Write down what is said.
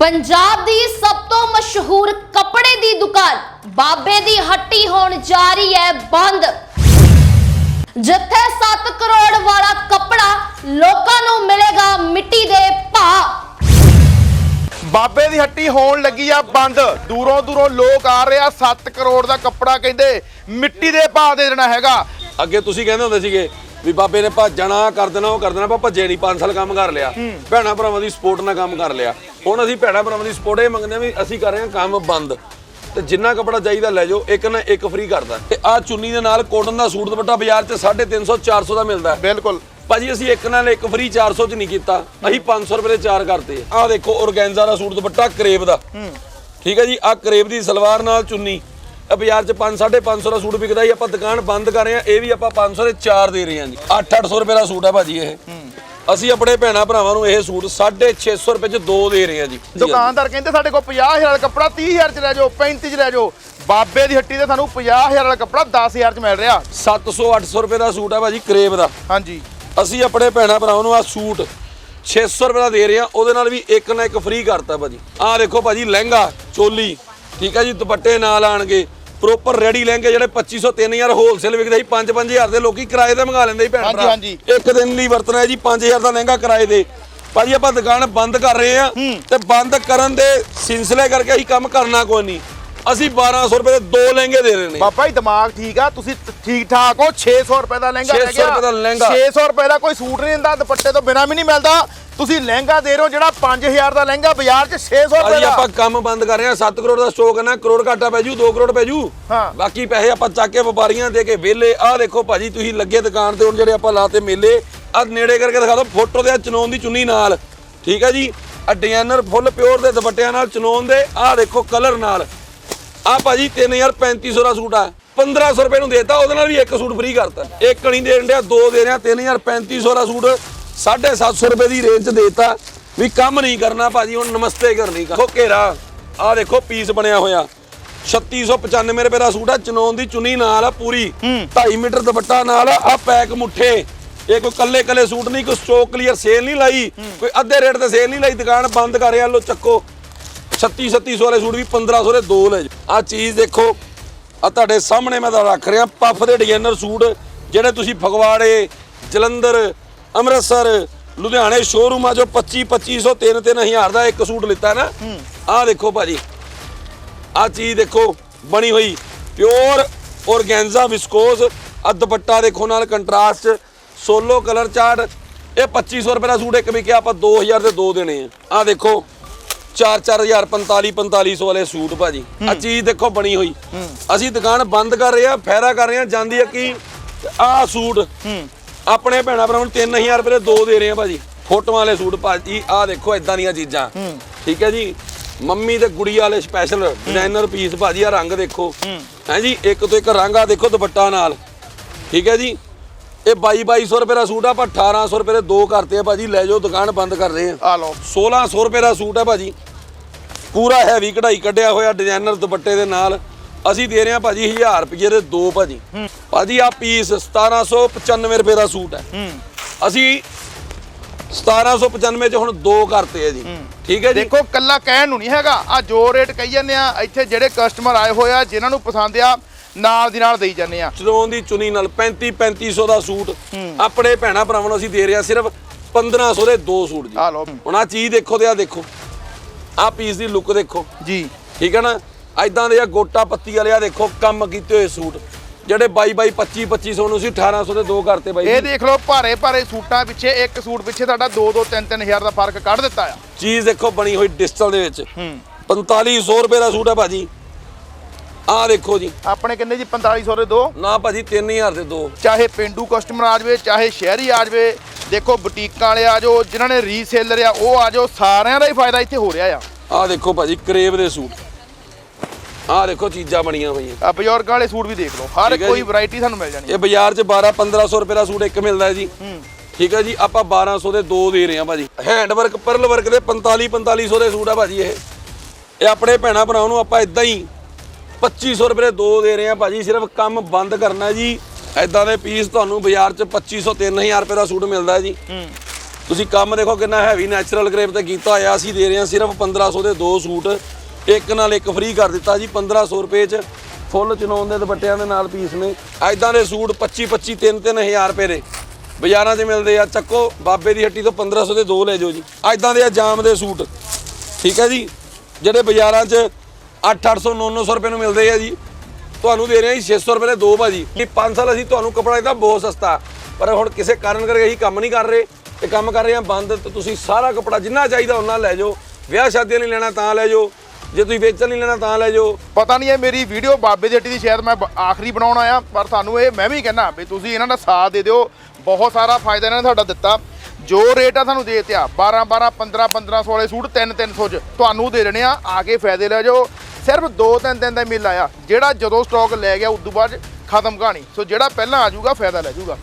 ਪੰਜਾਬ ਦੀ ਸਭ ਤੋਂ ਮਸ਼ਹੂਰ ਕੱਪੜੇ ਦੀ ਦੁਕਾਨ ਬਾਬੇ ਦੀ ਹੱਟੀ ਹੋਣ ਜਾ ਰਹੀ ਹੈ ਬੰਦ। ਜਿੱਥੇ 7 ਕਰੋੜ ਵਾਲਾ ਕੱਪੜਾ ਲੋਕਾਂ ਨੂੰ ਮਿਲੇਗਾ ਮਿੱਟੀ ਦੇ ਭਾਅ। ਬਾਬੇ ਦੀ ਹੱਟੀ ਹੋਣ ਲੱਗੀ ਆ ਬੰਦ। ਦੂਰੋਂ ਦੂਰੋਂ ਲੋਕ ਆ ਰਹੇ ਆ। 7 ਕਰੋੜ ਦਾ ਕੱਪੜਾ ਕਹਿੰਦੇ ਮਿੱਟੀ ਦੇ ਭਾਅ ਦੇ ਦੇਣਾ ਹੈਗਾ। ਅੱਗੇ ਤੁਸੀਂ ਕਹਿੰਦੇ ਹੁੰਦੇ ਸੀਗੇ ਵੀ ਬਾਬੇ ਨੇ ਭੱਜਣਾ ਕਰ ਦੇਣਾ ਉਹ ਕਰ ਦੇਣਾ ਆਪਾਂ ਭੱਜੇ ਨਹੀਂ 5 ਸਾਲ ਕੰਮ ਕਰ ਲਿਆ। ਭੈਣਾ ਭਰਾਵਾਂ ਦੀ ਸਪੋਰਟ ਨਾਲ ਕੰਮ ਕਰ ਲਿਆ। ਹੁਣ ਅਸੀਂ ਭੈਣਾ ਭਰਾਵਾਂ ਦੀ ਸਪੋਰਟ ਇਹ ਮੰਗਦੇ ਆ ਵੀ ਅਸੀਂ ਕਰ ਰਹੇ ਹਾਂ ਕੰਮ ਬੰਦ। ਤੇ ਜਿੰਨਾ ਕਪੜਾ ਚਾਹੀਦਾ ਲੈ ਜਾਓ ਇੱਕ ਨਾ ਇੱਕ ਫ੍ਰੀ ਕਰਦਾ। ਤੇ ਆ ਚੁੰਨੀ ਦੇ ਨਾਲ ਕੋਟਨ ਦਾ ਸੂਟ ਦੁਪੱਟਾ ਬਾਜ਼ਾਰ 'ਚ 350 400 ਦਾ ਮਿਲਦਾ ਹੈ। ਬਿਲਕੁਲ। ਭਾਜੀ ਅਸੀਂ ਇੱਕ ਨਾਲ ਇੱਕ ਫ੍ਰੀ 400 ਚ ਨਹੀਂ ਕੀਤਾ। ਅਸੀਂ 500 ਰੁਪਏ ਦੇ ਚਾਰ ਕਰਤੇ। ਆਹ ਦੇਖੋ ਔਰਗੈਂਜ਼ਾ ਦਾ ਸੂਟ ਦੁਪੱਟਾ ਕਰੇਬ ਦਾ। ਠੀਕ ਹੈ ਜੀ ਆਹ ਕਰੇਬ ਦੀ ਸਲਵਾਰ ਨਾਲ ਚੁੰਨੀ। ਬਾਜ਼ਾਰ ਚ 5 550 ਦਾ ਸੂਟ ਵਿਕਦਾ ਜੀ ਆਪਾਂ ਦੁਕਾਨ ਬੰਦ ਕਰ ਰਹੇ ਹਾਂ ਇਹ ਵੀ ਆਪਾਂ 500 ਦੇ ਚਾਰ ਦੇ ਰਹੇ ਹਾਂ ਜੀ। 8-800 ਰੁਪਏ ਦਾ ਸੂਟ ਹੈ ਭਾਜੀ ਇਹ। ਅਸੀਂ ਆਪਣੇ ਭੈਣਾ ਭਰਾਵਾਂ ਨੂੰ ਇਹ ਸੂਟ 650 ਰੁਪਏ ਚ ਦੋ ਦੇ ਰਹੇ ਹਾਂ ਜੀ। ਦੁਕਾਨਦਾਰ ਕਹਿੰਦੇ ਸਾਡੇ ਕੋਲ 50000 ਵਾਲਾ ਕੱਪੜਾ 30000 ਚ ਲੈ ਜਾਓ 35 ਚ ਲੈ ਜਾਓ। ਬਾਬੇ ਦੀ ਹੱਟੀ ਤੇ ਸਾਨੂੰ 50000 ਵਾਲਾ ਕੱਪੜਾ 10000 ਚ ਮਿਲ ਰਿਹਾ। 700-800 ਰੁਪਏ ਦਾ ਸੂਟ ਹੈ ਭਾਜੀ ਕਰੇਬ ਦਾ। ਹਾਂਜੀ। ਅਸੀਂ ਆਪਣੇ ਭੈਣਾ ਭਰਾਵਾਂ ਨੂੰ ਆ ਸੂਟ 600 ਰੁਪਏ ਦਾ ਦੇ ਰਹੇ ਆ ਉਹਦੇ ਨਾਲ ਵੀ ਇੱਕ ਨਾ ਇੱਕ ਫ੍ਰੀ ਕਰਤਾ ਭਾਜੀ। ਆਹ ਦੇਖੋ ਭਾਜੀ ਲਹਿੰਗਾ ਚੋਲੀ ਠੀਕ ਹੈ ਜੀ ਦੁਪੱਟੇ ਨਾਲ ਆਣਗੇ। ਪ੍ਰੋਪਰ ਰੈਡੀ ਲਹਿੰਗੇ ਜਿਹੜੇ 2500 3000 ਹੋਲਸੇਲ ਵਿਕਦੇ ਸੀ 5-5000 ਦੇ ਲੋਕੀ ਕਿਰਾਏ ਤੇ ਮੰਗਾ ਲੈਂਦੇ ਸੀ ਭੈਣ ਭਰਾ। ਹਾਂਜੀ। ਇੱਕ ਦਿਨ ਲਈ ਵਰਤਣਾ ਹੈ ਜੀ 5000 ਦਾ ਲਹਿੰਗਾ ਕਿਰਾਏ ਦੇ ਭਾਜੀ ਆਪਾਂ ਦੁਕਾਨ ਬੰਦ ਕਰ ਰਹੇ ਆ ਤੇ ਬੰਦ ਕਰਨ ਦੇ ਸਿਲਸਿਲੇ ਕਰਕੇ ਅਸੀਂ ਕੰਮ ਕਰਨਾ ਕੋਈ ਨਹੀਂ। ਅਸੀਂ 1200 ਰੁਪਏ ਦੇ ਦੋ ਲਹਿੰਗੇ ਦੇ ਰਹੇ ਨੇ। ਬਾਬਾ ਜੀ ਦਿਮਾਗ ਠੀਕ ਆ? ਤੁਸੀਂ ਠੀਕ ਠਾਕ ਹੋ? 600 ਰੁਪਏ ਦਾ ਲਹਿੰਗਾ 600 ਰੁਪਏ ਦਾ ਲਹਿੰਗਾ। 600 ਰੁਪਏ ਦਾ ਕੋਈ ਸੂਟ ਨਹੀਂ ਦਿੰਦਾ ਦੁਪੱਟੇ ਤੋਂ ਬਿਨਾ ਵੀ ਨਹੀਂ ਮਿਲਦਾ। ਤੁਸੀਂ ਲਹਿੰਗਾ ਦੇ ਰਹੇ ਹੋ ਜਿਹੜਾ 5000 ਦਾ ਲਹਿੰਗਾ ਬਾਜ਼ਾਰ 'ਚ 600 ਰੁਪਏ ਅਸੀਂ ਦਾ। ਆਪਾਂ ਕੰਮ ਬੰਦ ਕਰ ਰਹੇ ਹਾਂ। 7 ਕਰੋੜ ਦਾ ਸਟਾਕ ਹੈ ਨਾ ਕਰੋੜ ਘਾਟਾ ਪੈ ਜੂ 2 ਕਰੋੜ ਪੈ ਜੂ। ਹਾਂ। ਬਾਕੀ ਪੈਸੇ ਆਪਾਂ ਚੱਕ ਕੇ ਵਪਾਰੀਆਂ ਦੇ ਕੇ ਵਿਹਲੇ। ਆਹ ਦੇਖੋ ਭਾਜੀ ਤੁਸੀਂ ਲੱਗੇ ਦੁਕਾਨ ਤੇ ਹੁਣ ਜਿਹੜੇ ਆਪਾਂ ਲਾਤੇ ਮੇਲੇ ਆ ਨੇੜੇ ਕਰਕੇ ਦਿਖਾ ਦਿਓ ਫੋਟੋ ਦੇ ਚਨੋਨ ਦੀ ਚੁੰਨੀ ਨਾਲ। ਠੀਕ ਹੈ ਜੀ? ਆ ਡਿਜ਼ਾਈਨਰ ਫੁੱਲ ਪਿਓਰ ਦੇ ਦੁਪੱਟਿਆਂ ਨਾਲ ਚਨੋਨ ਦੇ ਆਹ ਦੇਖੋ ਕਲਰ ਨਾਲ। ਆ ਭਾਜੀ 3350 ਦਾ ਸੂਟ ਆ। 1500 ਰੁਪਏ ਨੂੰ ਦੇਤਾ ਉਹਦੇ ਨਾਲ ਵੀ ਇੱਕ ਸੂਟ ਫ੍ਰੀ ਕਰਤਾ। ਇੱਕ ਨਹੀਂ ਦੇਣ ਡਿਆ ਦੋ ਦੇ ਰਿਹਾ 3350 ਦਾ ਸੂਟ 750 ਰੁਪਏ ਦੀ ਰੇਂਜ 'ਚ ਦੇਤਾ। ਵੀ ਕੰਮ ਨਹੀਂ ਕਰਨਾ ਭਾਜੀ ਹੁਣ ਨਮਸਤੇ ਕਰਨੀ ਦੇਖੋ ਘੇਰਾ ਆ ਦੇਖੋ ਪੀਸ ਬਣਿਆ ਹੋਇਆ। 3695 ਰੁਪਏ ਦਾ ਸੂਟ ਆ ਚਨੋਨ ਦੀ ਚੁੰਨੀ ਨਾਲ ਆ ਪੂਰੀ। 2.5 ਮੀਟਰ ਦੁਪੱਟਾ ਨਾਲ ਆ ਪੈਕ ਮੁੱਠੇ। ਇਹ ਕੋਈ ਕੱਲੇ ਕੱਲੇ ਸੂਟ ਨਹੀਂ ਕੋਈ ਸਟੋਕ ਕਲੀਅਰ ਸੇਲ ਨਹੀਂ ਲਾਈ। ਕੋਈ ਅੱਧੇ ਰੇਟ ਤੇ ਸੇਲ ਨਹੀਂ ਲਾਈ ਦੁਕਾਨ ਬੰਦ ਕਰ ਰਿਆ ਲੋ ਚੱਕੋ। 36 3700 ਵਾਲੇ ਸੂਟ ਵੀ 1500 ਦੇ ਦੋ ਲੈ ਆ ਚੀਜ਼ ਦੇਖੋ ਆ ਤੁਹਾਡੇ ਸਾਹਮਣੇ ਮੈਂ ਤਾਂ ਰੱਖ ਰਿਹਾ ਪਫ ਦੇ ਡਿਜ਼ਾਈਨਰ ਸੂਟ ਜਿਹੜੇ ਤੁਸੀਂ ਫਗਵਾੜੇ ਜਲੰਧਰ ਅੰਮ੍ਰਿਤਸਰ ਲੁਧਿਆਣੇ ਸ਼ੋਰੂਮਾਂ ਚੋਂ 25 2500 3 3000 ਦਾ ਇੱਕ ਸੂਟ ਲਿੱਤਾ ਨਾ। ਆਹ ਦੇਖੋ ਭਾਜੀ ਆ ਚੀਜ਼ ਦੇਖੋ ਬਣੀ ਹੋਈ ਪਿਓਰ ਔਰਗੈਂਜ਼ਾ ਵਿਸਕੋਸ ਆ ਦੁਪੱਟਾ ਦੇਖੋ ਨਾਲ ਕੰਟਰਾਸਟ ਸੋਲੋ ਕਲਰ ਚਾਰਟ ਇਹ 2500 ਰੁਪਏ ਦਾ ਸੂਟ ਇੱਕ ਵਿਕਿਆ ਆਪਾਂ 2000 ਦੇ ਦੋ ਦੇਣੇ ਆ। ਆ ਦੇਖੋ 4-4000 45 4500 ਵਾਲੇ ਸੂਟ ਭਾਜੀ। ਆ ਚੀਜ਼ ਦੇਖੋ ਬਣੀ ਹੋਈ। ਅਸੀਂ ਦੁਕਾਨ ਬੰਦ ਕਰ ਰਹੇ ਆ ਫਾਇਦਾ ਕਰ ਰਹੇ ਆ ਜਾਂਦੀ ਆ ਕੀ ਆ ਸੂਟ। ਆਪਣੇ ਭੈਣਾ ਭਰਾਵਾਂ ਨੂੰ 3000 ਰੁਪਏ ਦੇ ਦੋ ਦੇ ਰਹੇ ਆ ਭਾਜੀ। ਫੋਟੋਆਂ ਵਾਲੇ ਸੂਟ ਭਾਜੀ ਆ ਦੇਖੋ ਇਦਾਂ ਦੀਆਂ ਚੀਜ਼ਾਂ। ਠੀਕ ਹੈ ਜੀ? ਮੰਮੀ ਤੇ ਗੁੜੀ ਵਾਲੇ ਸਪੈਸ਼ਲ ਡਿਜ਼ਾਈਨਰ ਪੀਸ ਭਾਜੀ ਆ ਰੰਗ ਦੇਖੋ। ਹੈ ਜੀ? ਇੱਕ ਤੋਂ ਇੱਕ ਰੰਗ ਆ ਦੇਖੋ ਦੁਪੱਟਾ ਨਾਲ। ਠੀਕ ਹੈ ਜੀ? ਇਹ 22 2200 ਰੁਪਏ ਦਾ ਸੂਟ ਆ ਆਪਾਂ 1800 ਰੁਪਏ ਦੇ ਦੋ ਕਰਤੇ ਆ ਭਾਜੀ। ਲੈ ਜਾਓ ਦੁਕਾਨ ਬੰਦ ਕਰ ਰਹੇ ਆ। ਆ ਲਓ। 1600 ਰੁਪਏ ਦਾ ਸੂਟ ਹੈ ਭਾਜੀ। ਪੂਰਾ ਹੈਵੀ ਕਢਾਈ ਕੱਢਿਆ ਹੋਇਆ ਡਿਜ਼ਾਈਨਰ ਦੁਪੱਟੇ ਦੇ ਨਾਲ। ਅਸੀਂ ਦੇ ਰਹੇ ਹਾਂ ਭਾਜੀ 1000 ਰੁਪਏ ਦੇ ਦੋ ਭਾਜੀ। ਭਾਜੀ ਆ ਪੀਸ 1795 ਰੁਪਏ ਦਾ ਸੂਟ ਹੈ। ਅਸੀਂ 1795 ਚ ਹੁਣ ਦੋ ਕਰਤੇ ਆ ਜੀ। ਠੀਕ ਹੈ ਜੀ? ਦੇਖੋ ਕੱਲਾ ਕਹਿਣ ਨੂੰ ਨਹੀਂ ਹੈਗਾ। ਆ ਜੋ ਰੇਟ ਕਹੀ ਜਾਂਦੇ ਆ ਇੱਥੇ ਜਿਹੜੇ ਕਸਟਮਰ ਆਏ ਹੋਏ ਆ ਜਿਨ੍ਹਾਂ ਨੂੰ ਪਸੰਦ ਆ ਨਾਲ ਦੀ ਨਾਲ ਦੇਈ ਜਾਂਦੇ ਆ। ਚਲੋਂ ਦੀ ਚੁਨੀ ਨਾਲ 35 3500 ਦਾ ਸੂਟ। ਆਪਣੇ ਭੈਣਾ ਭਰਾਵਾਂ ਨੂੰ ਅਸੀਂ ਦੇ ਰਹੇ ਸਿਰਫ 1500 ਦੇ ਦੋ ਸੂਟ ਜੀ। ਆ ਲਓ। ਹੁਣ ਆ ਚੀਜ਼ ਦੇਖੋ ਤੇ ਆ ਦੇਖੋ। ਆ ਪੀਸ ਦੀ ਲੁੱਕ ਦੇਖੋ। ਜੀ। ਠੀਕ ਹੈ ਨਾ? ਐਦਾਂ ਦੇ ਆ ਗੋਟਾ ਪੱਤੀ ਵਾਲੇ ਆ ਦੇਖੋ ਕੰਮ ਕੀਤੇ ਹੋਏ ਸੂਟ। ਜਿਹੜੇ 22 22 25 2500 ਨੂੰ ਸੀ 1800 ਦੇ ਦੋ ਕਰਤੇ ਬਾਈ ਇਹ ਦੇਖ ਲਓ ਭਾਰੇ ਭਾਰੇ ਸੂਟਾਂ ਪਿੱਛੇ ਇੱਕ ਸੂਟ ਪਿੱਛੇ ਤੁਹਾਡਾ 2 2 3 3000 ਦਾ ਫ਼ਰਕ ਕੱਢ ਦਿੱਤਾ ਆ। ਚੀਜ਼ ਦੇਖੋ ਬਣੀ ਹੋਈ ਡਿਜੀਟਲ ਦੇ ਵਿੱਚ। ਹੂੰ। 4500 ਰੁਪਏ ਦਾ ਸੂਟ ਹੈ ਭਾਜੀ। ਆਹ ਦੇਖੋ ਜੀ। ਆਪਣੇ ਕਿੰਨੇ ਜੀ? 4500 ਦੇ ਦੋ। ਨਾ ਭਾਜੀ 3000 ਦੇ ਦੋ। ਚਾਹੇ ਪਿੰਡੂ ਕਸਟਮਰ ਆ ਜਾਵੇ ਚਾਹੇ ਸ਼ਹਿਰੀ ਆ ਜਾਵੇ ਦੇਖੋ ਬੁਟੀਕਾਂ ਵਾਲੇ ਆ ਜਾਓ ਜਿਨ੍ਹਾਂ ਨੇ ਰੀਸੇਲਰ ਆ ਉਹ ਆ ਜਾਓ ਸਾਰਿਆਂ ਦਾ ਹੀ ਫਾਇਦਾ ਇੱਥੇ ਹੋ ਰਿਹਾ ਆ। ਆਹ ਦੇਖੋ ਭਾਜੀ ਕਰੇਬ ਦੇ ਸੂਟ। ਆਹ ਦੇਖੋ ਚੀਜ਼ਾਂ ਬਣੀਆਂ ਹੋਈਆਂ। ਆ ਬਜ਼ੁਰਗਾਂ ਵਾਲੇ ਸੂਟ ਵੀ ਦੇਖ ਲਓ। ਹਰ ਠੀਕ ਹੈ ਕੋਈ ਜੀ। ਵੈਰਾਈਟੀ ਤੁਹਾਨੂੰ ਮਿਲ ਜਾਣੀ ਇਹ ਬਾਜ਼ਾਰ 'ਚ 12 1500 ਰੁਪਏ ਦਾ ਸੂਟ ਇੱਕ ਮਿਲਦਾ ਹੈ ਜੀ। ਹੂੰ। ਠੀਕ ਹੈ ਜੀ ਆਪਾਂ 1200 ਦੇ ਦੋ ਦੇ ਰਹੇ ਹਾਂ ਭਾਜੀ। ਹੈਂਡ ਵਰਕ ਪਰਲ ਵਰਕ ਦੇ 45 4500 ਦੇ ਸੂਟ ਆ ਭਾਜੀ ਇਹ। ਇਹ ਆਪਣੇ ਭੈਣਾ ਭਰਾਵਾਂ ਨੂੰ ਆਪਾਂ ਇਦਾਂ ਹੀ 2500 ਰੁਪਏ ਦੇ ਦੋ ਦੇ ਰਹੇ ਹਾਂ ਭਾਜੀ ਸਿਰਫ ਕੰਮ ਬੰਦ ਕਰਨਾ ਜੀ। ਐਦਾਂ ਦੇ ਪੀਸ ਤੁਹਾਨੂੰ ਬਾਜ਼ਾਰ 'ਚ 2500 3000 ਰੁਪਏ ਦਾ ਸੂਟ ਮਿਲਦਾ ਜੀ। ਤੁਸੀਂ ਕੰਮ ਦੇਖੋ ਕਿੰਨਾ ਹੈਵੀ ਨੈਚੁਰਲ ਗ੍ਰੇਪ ਤੇ ਕੀਤਾ ਹੋਇਆ ਅਸੀਂ ਦੇ ਰਹੇ ਹਾਂ ਸਿਰਫ 1500 ਦੇ ਦੋ ਸੂਟ। ਇੱਕ ਨਾਲ ਇੱਕ ਫ੍ਰੀ ਕਰ ਦਿੱਤਾ ਜੀ 1500 ਰੁਪਏ ਚ। ਫੁੱਲ ਚਨੌਨ ਦੇ ਦੁਪੱਟਿਆਂ ਦੇ ਨਾਲ ਪੀਸ ਨੇ। ਐਦਾਂ ਦੇ ਸੂਟ 25 25 3 3000 ਰੁਪਏ ਦੇ। ਬਾਜ਼ਾਰਾਂ 'ਚ ਮਿਲਦੇ ਆ ਚੱਕੋ ਬਾਬੇ ਦੀ ਹੱਟੀ ਤੋਂ 1500 ਦੇ ਦੋ ਲੈ ਜਾਓ ਜੀ। ਐਦਾਂ ਦੇ ਆ ਜਾਮ ਦੇ ਸੂਟ। ਠੀਕ ਹੈ ਜੀ? ਜਿਹੜੇ ਬਾਜ਼ਾਰਾਂ 'ਚ 8-800 900 ਰੁਪਏ ਨੂੰ ਮਿਲਦੇ ਆ ਜੀ। ਤੁਹਾਨੂੰ ਦੇ ਰਹੇ ਹਾਂ ਜੀ 600 ਰੁਪਏ ਦੇ ਦੋ ਭਾਜੀ। ਇਹ 5 ਸਾਲ ਅਸੀਂ ਤੁਹਾਨੂੰ ਕੱਪੜਾ ਇਹਦਾ ਬਹੁਤ ਸਸਤਾ। ਪਰ ਹੁਣ ਕਿਸੇ ਕਾਰਨ ਕਰਕੇ ਅਸੀਂ ਕੰਮ ਨਹੀਂ ਕਰ ਰਹੇ ਤੇ ਕੰਮ ਕਰ ਰਹੇ ਹਾਂ ਬੰਦ, ਤੇ ਤੁਸੀਂ ਸਾਰਾ ਕੱਪੜਾ ਜਿੰਨਾ ਚਾਹੀਦਾ ਉਹਨਾਂ ਲੈ ਜਾਓ। ਵਿਆਹ ਸ਼ਾਦੀਆਂ ਲਈ ਲੈਣਾ ਤਾਂ ਲੈ ਜਾਓ। ਜੇ ਤੁਸੀਂ ਵੇਚਣ ਨਹੀਂ ਲੈਣਾ ਤਾਂ ਲੈ ਜਾਓ। ਪਤਾ ਨਹੀਂ ਇਹ ਮੇਰੀ ਵੀਡੀਓ ਬਾਬੇ ਦੀ ਹੱਟੀ ਦੀ ਸ਼ਾਇਦ ਮੈਂ ਬ- ਆਖਰੀ ਬਣਾਉਣ ਆਇਆ, ਪਰ ਤੁਹਾਨੂੰ ਇਹ ਮੈਂ ਵੀ ਕਹਿੰਦਾ ਵੀ ਤੁਸੀਂ ਇਹਨਾਂ ਦਾ ਸਾਥ ਦੇ ਦਿਓ, ਬਹੁਤ ਸਾਰਾ ਫਾਇਦਾ ਇਹਨਾਂ ਨੇ ਤੁਹਾਡਾ ਦਿੱਤਾ। ਜੋ ਰੇਟ ਆ ਤੁਹਾਨੂੰ ਦੇ ਤਿਆ 12 12 15 1500 ਵਾਲੇ ਸੂਟ 3 300 ਚ। ਤੁਹਾਨੂੰ ਦੇ ਦੇਣੇ ਆ ਆ ਕੇ ਫਾਇਦੇ ਲੈ ਜਾਓ। ਸਿਰਫ 2 3 ਦਿਨ ਦਾ ਮਿਲ ਆਇਆ ਜਿਹੜਾ ਜਦੋਂ ਸਟਾਕ ਲੈ ਗਿਆ, ਉਦੋਂ ਬਾਅਦ ਖਤਮ ਕਹਾਣੀ। ਸੋ ਜਿਹੜਾ ਪਹਿਲਾਂ ਆ ਜਾਊਗਾ, ਫਾਇਦਾ ਲੈ ਜਾਊਗਾ।